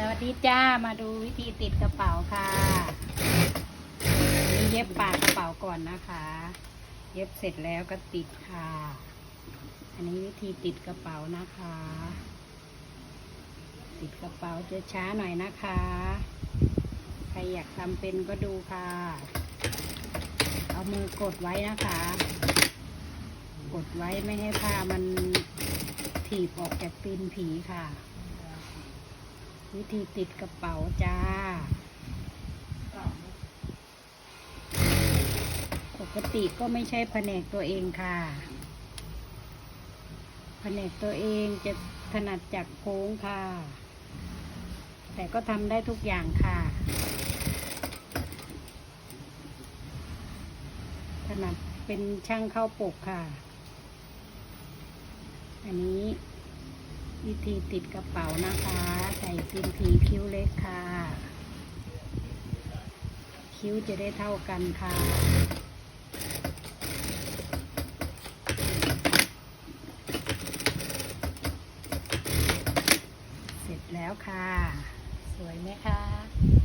สวัสดีจ้ามาดูวิธีติดกระเป๋าค่ะนนี้เย็บปากกระเป๋าก่อนนะคะ เย็บเสร็จแล้วก็ติดค่ะ อันนี้วิธีติดกระเป๋านะคะ ติดกระเป๋าจะช้าหน่อยนะคะ ใครอยากทำเป็นก็ดูค่ะ เอามือกดไว้นะคะ กดไว้ไม่ให้ผ้ามันถีบออกจากตีนผีค่ะ วิธีติดกระเป๋าจ้า ปกติก็ไม่ใช่แผนกตัวเองค่ะ แผนกตัวเองจะถนัดจากโค้งค่ะ แต่ก็ทำได้ทุกอย่างค่ะถนัดเป็นช่างเข้าปกค่ะ อันนี้ วิธีติดกระเป๋านะคะ ใส่ตีนผีคิ้วเล็กค่ะ คิ้วจะได้เท่ากันค่ะ เสร็จแล้วค่ะ สวยไหมคะ